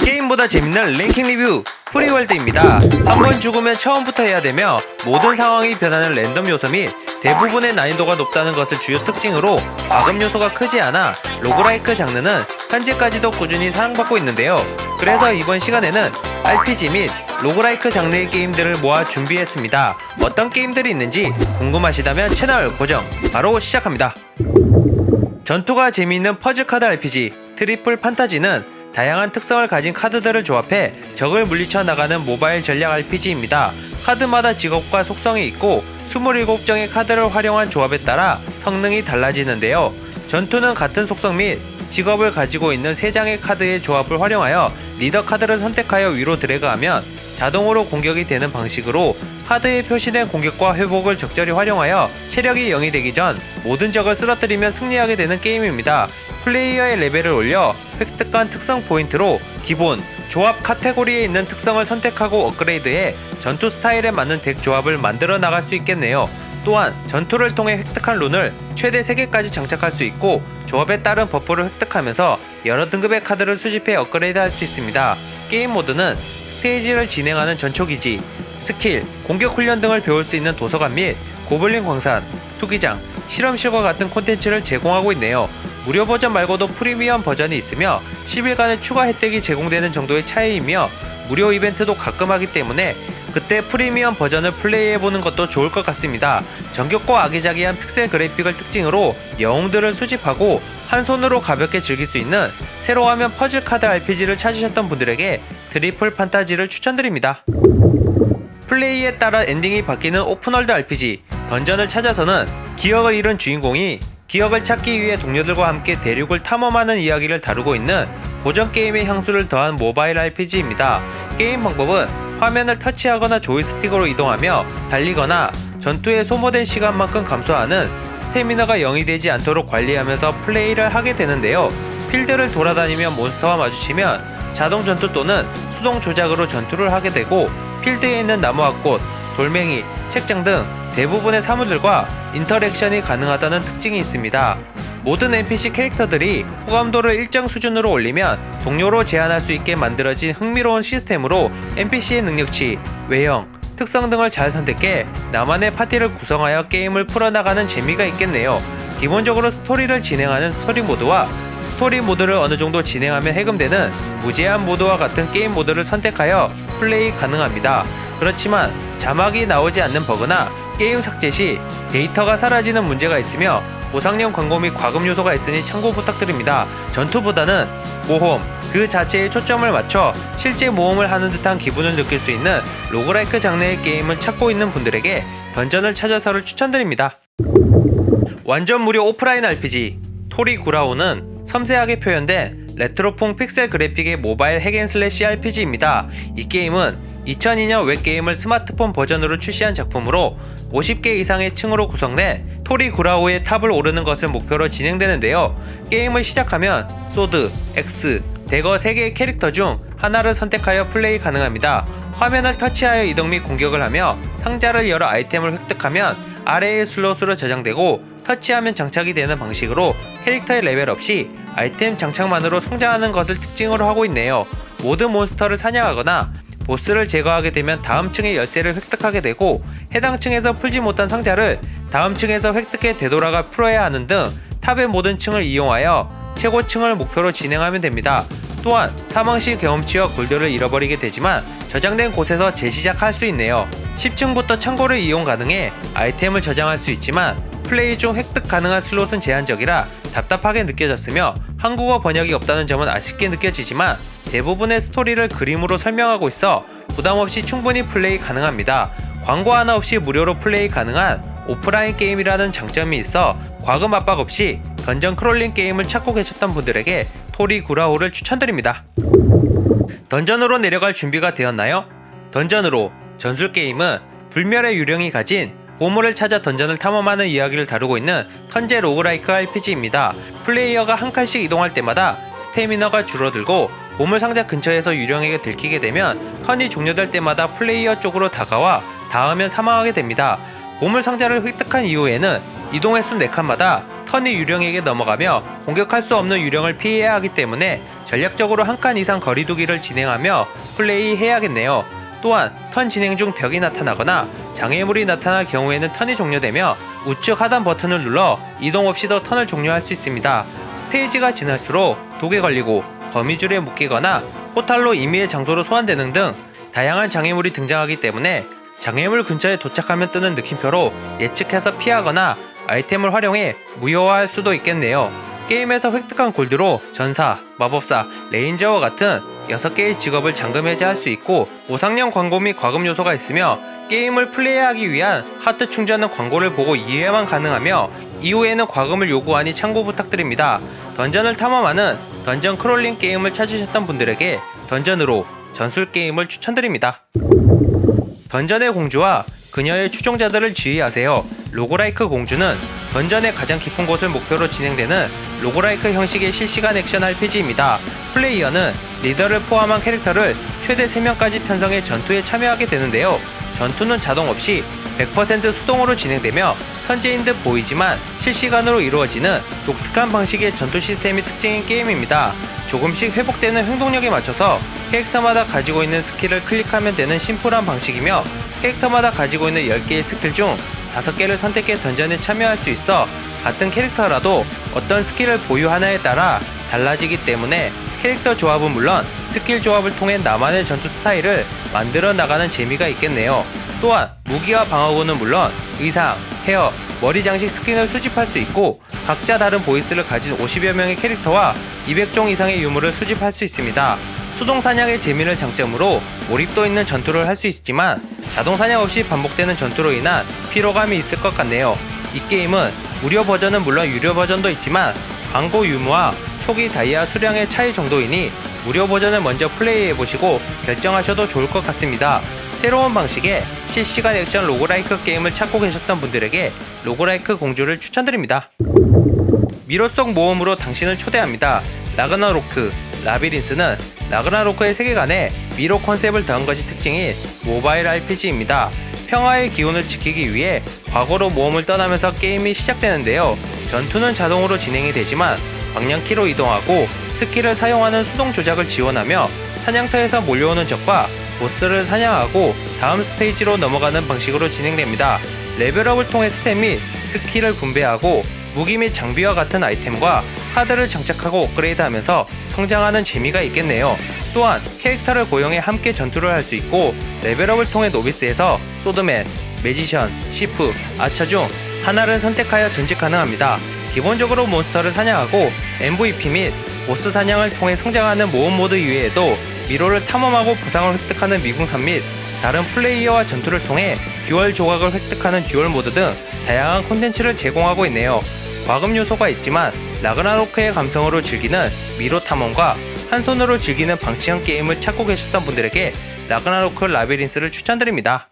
게임보다 재밌는 랭킹 리뷰 프리월드입니다. 한번 죽으면 처음부터 해야 되며 모든 상황이 변하는 랜덤 요소 및 대부분의 난이도가 높다는 것을 주요 특징으로 과금 요소가 크지 않아 로그라이크 장르는 현재까지도 꾸준히 사랑받고 있는데요. 그래서 이번 시간에는 RPG 및 로그라이크 장르의 게임들을 모아 준비했습니다. 어떤 게임들이 있는지 궁금하시다면 채널 고정 바로 시작합니다. 전투가 재미있는 퍼즐 카드 RPG 트리플 판타지는 다양한 특성을 가진 카드들을 조합해 적을 물리쳐 나가는 모바일 전략 RPG입니다. 카드마다 직업과 속성이 있고 27장의 카드를 활용한 조합에 따라 성능이 달라지는데요. 전투는 같은 속성 및 직업을 가지고 있는 3장의 카드의 조합을 활용하여 리더 카드를 선택하여 위로 드래그하면 자동으로 공격이 되는 방식으로 카드에 표시된 공격과 회복을 적절히 활용하여 체력이 0이 되기 전 모든 적을 쓰러뜨리면 승리하게 되는 게임입니다. 플레이어의 레벨을 올려 획득한 특성 포인트로 기본, 조합 카테고리에 있는 특성을 선택하고 업그레이드해 전투 스타일에 맞는 덱 조합을 만들어 나갈 수 있겠네요. 또한 전투를 통해 획득한 룬을 최대 3개까지 장착할 수 있고 조합에 따른 버프를 획득하면서 여러 등급의 카드를 수집해 업그레이드 할 수 있습니다. 게임 모드는 스테이지를 진행하는 전초기지, 스킬, 공격 훈련 등을 배울 수 있는 도서관 및 고블린 광산, 투기장, 실험실과 같은 콘텐츠를 제공하고 있네요. 무료 버전 말고도 프리미엄 버전이 있으며 10일간의 추가 혜택이 제공되는 정도의 차이이며 무료 이벤트도 가끔 하기 때문에 그때 프리미엄 버전을 플레이해보는 것도 좋을 것 같습니다. 정겹고 아기자기한 픽셀 그래픽을 특징으로 영웅들을 수집하고 한 손으로 가볍게 즐길 수 있는 새로워하면 퍼즐 카드 RPG를 찾으셨던 분들에게 트리플 판타지를 추천드립니다. 플레이에 따라 엔딩이 바뀌는 오픈월드 RPG 던전을 찾아서는 기억을 잃은 주인공이 기억을 찾기 위해 동료들과 함께 대륙을 탐험하는 이야기를 다루고 있는 고전 게임의 향수를 더한 모바일 RPG입니다. 게임 방법은 화면을 터치하거나 조이스틱으로 이동하며 달리거나 전투에 소모된 시간만큼 감소하는 스태미너가 0이 되지 않도록 관리하면서 플레이를 하게 되는데요. 필드를 돌아다니며 몬스터와 마주치면 자동 전투 또는 수동 조작으로 전투를 하게 되고 필드에 있는 나무와 꽃, 돌멩이, 책장 등 대부분의 사물들과 인터랙션이 가능하다는 특징이 있습니다. 모든 NPC 캐릭터들이 호감도를 일정 수준으로 올리면 동료로 제한할 수 있게 만들어진 흥미로운 시스템으로 NPC의 능력치, 외형, 특성 등을 잘 선택해 나만의 파티를 구성하여 게임을 풀어나가는 재미가 있겠네요. 기본적으로 스토리를 진행하는 스토리 모드와 스토리 모드를 어느 정도 진행하면 해금되는 무제한 모드와 같은 게임 모드를 선택하여 플레이 가능합니다. 그렇지만 자막이 나오지 않는 버그나 게임 삭제 시 데이터가 사라지는 문제가 있으며 보상형 광고 및 과금 요소가 있으니 참고 부탁드립니다. 전투보다는 모험 그 자체에 초점을 맞춰 실제 모험을 하는 듯한 기분을 느낄 수 있는 로그라이크 장르의 게임을 찾고 있는 분들에게 던전을 찾아서를 추천드립니다. 완전 무료 오프라인 RPG 토리 구라우는 섬세하게 표현된 레트로풍 픽셀 그래픽의 모바일 핵앤슬래시 RPG입니다. 이 게임은 2002년 웹게임을 스마트폰 버전으로 출시한 작품으로 50개 이상의 층으로 구성돼 토리 구라우의 탑을 오르는 것을 목표로 진행되는데요. 게임을 시작하면 소드, 엑스, 대거 3개의 캐릭터 중 하나를 선택하여 플레이 가능합니다. 화면을 터치하여 이동 및 공격을 하며 상자를 열어 아이템을 획득하면 아래의 슬롯으로 저장되고 터치하면 장착이 되는 방식으로 캐릭터의 레벨 없이 아이템 장착만으로 성장하는 것을 특징으로 하고 있네요. 모든 몬스터를 사냥하거나 보스를 제거하게 되면 다음 층의 열쇠를 획득하게 되고 해당 층에서 풀지 못한 상자를 다음 층에서 획득해 되돌아가 풀어야 하는 등 탑의 모든 층을 이용하여 최고층을 목표로 진행하면 됩니다. 또한 사망 시 경험치와 골드를 잃어버리게 되지만 저장된 곳에서 재시작할 수 있네요. 10층부터 창고를 이용 가능해 아이템을 저장할 수 있지만 플레이 중 획득 가능한 슬롯은 제한적이라 답답하게 느껴졌으며 한국어 번역이 없다는 점은 아쉽게 느껴지지만 대부분의 스토리를 그림으로 설명하고 있어 부담 없이 충분히 플레이 가능합니다. 광고 하나 없이 무료로 플레이 가능한 오프라인 게임이라는 장점이 있어 과금 압박 없이 던전 크롤링 게임을 찾고 계셨던 분들에게 토리 구라호를 추천드립니다. 던전으로 내려갈 준비가 되었나요? 던전으로 전술 게임은 불멸의 유령이 가진 보물을 찾아 던전을 탐험하는 이야기를 다루고 있는 턴제 로그라이크 RPG입니다. 플레이어가 한 칸씩 이동할 때마다 스태미너가 줄어들고 보물 상자 근처에서 유령에게 들키게 되면 턴이 종료될 때마다 플레이어 쪽으로 다가와 닿으면 사망하게 됩니다. 보물 상자를 획득한 이후에는 이동 횟수 4칸마다 턴이 유령에게 넘어가며 공격할 수 없는 유령을 피해야 하기 때문에 전략적으로 한 칸 이상 거리두기를 진행하며 플레이해야겠네요. 또한 턴 진행 중 벽이 나타나거나 장애물이 나타날 경우에는 턴이 종료되며 우측 하단 버튼을 눌러 이동 없이도 턴을 종료할 수 있습니다. 스테이지가 지날수록 독에 걸리고 거미줄에 묶이거나 포탈로 임의의 장소로 소환되는 등 다양한 장애물이 등장하기 때문에 장애물 근처에 도착하면 뜨는 느낌표로 예측해서 피하거나 아이템을 활용해 무효화할 수도 있겠네요. 게임에서 획득한 골드로 전사, 마법사, 레인저와 같은 6개의 직업을 잠금 해제할 수 있고 보상형 광고 및 과금 요소가 있으며 게임을 플레이하기 위한 하트 충전은 광고를 보고 이해만 가능하며 이후에는 과금을 요구하니 참고 부탁드립니다. 던전을 탐험하는 던전 크롤링 게임을 찾으셨던 분들에게 던전으로 전술 게임을 추천드립니다. 던전의 공주와 그녀의 추종자들을 지휘하세요. 로고라이크 공주는 던전의 가장 깊은 곳을 목표로 진행되는 로고라이크 형식의 실시간 액션 RPG입니다. 플레이어는 리더를 포함한 캐릭터를 최대 3명까지 편성해 전투에 참여하게 되는데요. 전투는 자동 없이 100% 수동으로 진행되며 현재인 듯 보이지만 실시간으로 이루어지는 독특한 방식의 전투 시스템이 특징인 게임입니다. 조금씩 회복되는 행동력에 맞춰서 캐릭터마다 가지고 있는 스킬을 클릭하면 되는 심플한 방식이며 캐릭터마다 가지고 있는 10개의 스킬 중 5개를 선택해 던전에 참여할 수 있어 같은 캐릭터라도 어떤 스킬을 보유하나에 따라 달라지기 때문에 캐릭터 조합은 물론 스킬 조합을 통해 나만의 전투 스타일을 만들어 나가는 재미가 있겠네요. 또한 무기와 방어구는 물론 의상, 헤어, 머리 장식 스킨을 수집할 수 있고 각자 다른 보이스를 가진 50여 명의 캐릭터와 200종 이상의 유물을 수집할 수 있습니다. 수동 사냥의 재미를 장점으로 몰입도 있는 전투를 할 수 있지만 자동 사냥 없이 반복되는 전투로 인한 피로감이 있을 것 같네요. 이 게임은 무료 버전은 물론 유료 버전도 있지만 광고 유무와 초기 다이아 수량의 차이 정도이니 무료 버전을 먼저 플레이해 보시고 결정하셔도 좋을 것 같습니다. 새로운 방식의 실시간 액션 로고라이크 게임을 찾고 계셨던 분들에게 로고라이크 공주를 추천드립니다. 미로 속 모험으로 당신을 초대합니다. 라그나로크, 라비린스는 라그나로크의 세계관에 미로 컨셉을 더한 것이 특징인 모바일 RPG입니다. 평화의 기운을 지키기 위해 과거로 모험을 떠나면서 게임이 시작되는데요. 전투는 자동으로 진행이 되지만 방향키로 이동하고 스킬을 사용하는 수동 조작을 지원하며 사냥터에서 몰려오는 적과 보스를 사냥하고 다음 스테이지로 넘어가는 방식으로 진행됩니다. 레벨업을 통해 스탯 및 스킬을 분배하고 무기 및 장비와 같은 아이템과 카드를 장착하고 업그레이드하면서 성장하는 재미가 있겠네요. 또한 캐릭터를 고용해 함께 전투를 할 수 있고 레벨업을 통해 노비스에서 소드맨, 매지션, 시프, 아처 중 하나를 선택하여 전직 가능합니다. 기본적으로 몬스터를 사냥하고 MVP 및 보스 사냥을 통해 성장하는 모험 모드 이외에도 미로를 탐험하고 보상을 획득하는 미궁산 및 다른 플레이어와 전투를 통해 듀얼 조각을 획득하는 듀얼 모드 등 다양한 콘텐츠를 제공하고 있네요. 과금 요소가 있지만 라그나로크의 감성으로 즐기는 미로 탐험과 한 손으로 즐기는 방치형 게임을 찾고 계셨던 분들에게 라그나로크 라비린스를 추천드립니다.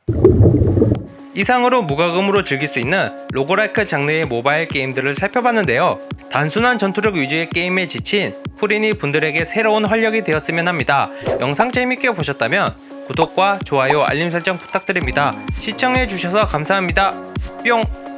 이상으로 무과금으로 즐길 수 있는 로고라이크 장르의 모바일 게임들을 살펴봤는데요. 단순한 전투력 위주의 게임에 지친 프리니 분들에게 새로운 활력이 되었으면 합니다. 영상 재밌게 보셨다면 구독과 좋아요, 알림 설정 부탁드립니다. 시청해주셔서 감사합니다. 뿅!